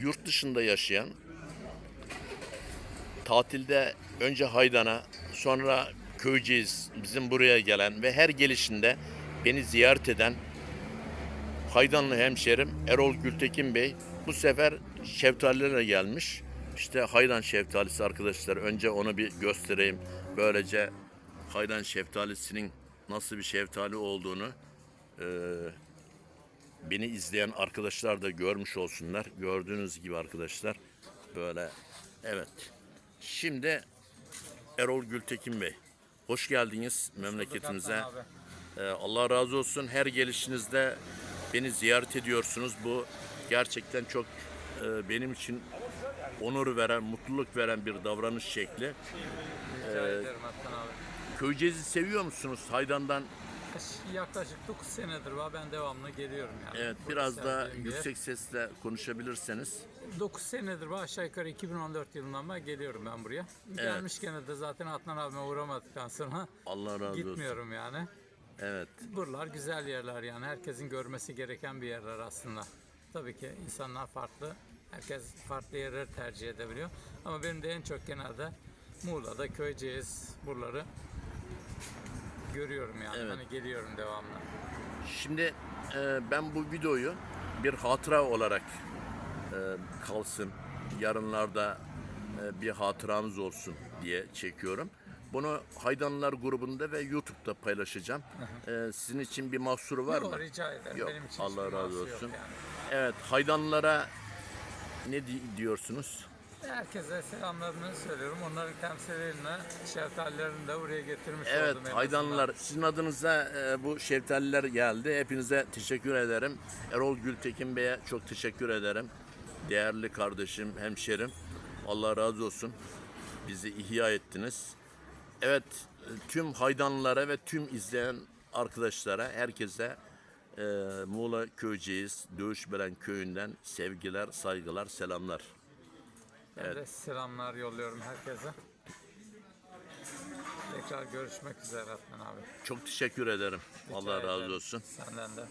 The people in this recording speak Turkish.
yurt dışında yaşayan, tatilde önce Haydan'a, sonra Köyceğiz bizim buraya gelen ve her gelişinde beni ziyaret eden Haydanlı hemşerim Erol Gültekin Bey bu sefer şeftalilerle gelmiş. İşte Haydan şeftalisi arkadaşlar. Önce onu bir göstereyim. Böylece Haydan şeftalisinin nasıl bir şeftali olduğunu eee, beni izleyen arkadaşlar da görmüş olsunlar. Gördüğünüz gibi arkadaşlar böyle evet. Şimdi Erol Gültekin Bey hoş geldiniz memleketimize. Ee, Allah razı olsun. Her gelişinizde beni ziyaret ediyorsunuz. Bu gerçekten çok e, benim için onur veren, mutluluk veren bir davranış şekli. Abi. Köyceğiz'i seviyor musunuz? Haydan'dan Yaklaşık 9 senedir var ben devamlı geliyorum yani. evet biraz yer. yüksek sesle konuşabilirseniz. 9 senedir var aşağı yukarı 2014 yılından beri geliyorum ben buraya. Gelmişken de zaten Adnan abime uğramadıktan sonra Allah razı olsun. gitmiyorum yani. Evet. Buralar güzel yerler yani herkesin görmesi gereken bir yerler aslında. Tabii ki insanlar farklı. Herkes farklı yerleri tercih edebiliyor. Ama benim de en çok genelde Muğla'da, Köyceğiz buraları görüyorum yani. Evet. Hani geliyorum devamlı. Şimdi e, ben bu videoyu bir hatıra olarak e, kalsın, yarınlarda e, bir hatıramız olsun diye çekiyorum. Bunu Haydanlılar grubunda ve YouTube'da paylaşacağım. E, sizin için bir mahsuru var Yok, mı? rica ederim. Yok, Benim için Allah razı olsun. yani. Evet, Haydanlılara ne di- diyorsunuz? Herkese selamlarımı söylüyorum. Onların temsilcilerine şeftallerini de buraya getirmiş Evet, oldum. en Haydanlılar sizin adınıza e, bu şeftaliler geldi. Hepinize teşekkür ederim. Erol Gültekin Bey'e çok teşekkür ederim. Değerli kardeşim, hemşerim. Allah razı olsun. Bizi ihya ettiniz. Evet, e, tüm Haydanlılara ve tüm izleyen arkadaşlara, herkese e, Muğla Köyceğiz, Dövüşbelen Köyü'nden sevgiler, saygılar, selamlar. Ben de selamlar yolluyorum herkese. Tekrar görüşmek üzere Atman abi. Çok teşekkür ederim. Allah Rica razı ederim. olsun. Senden de.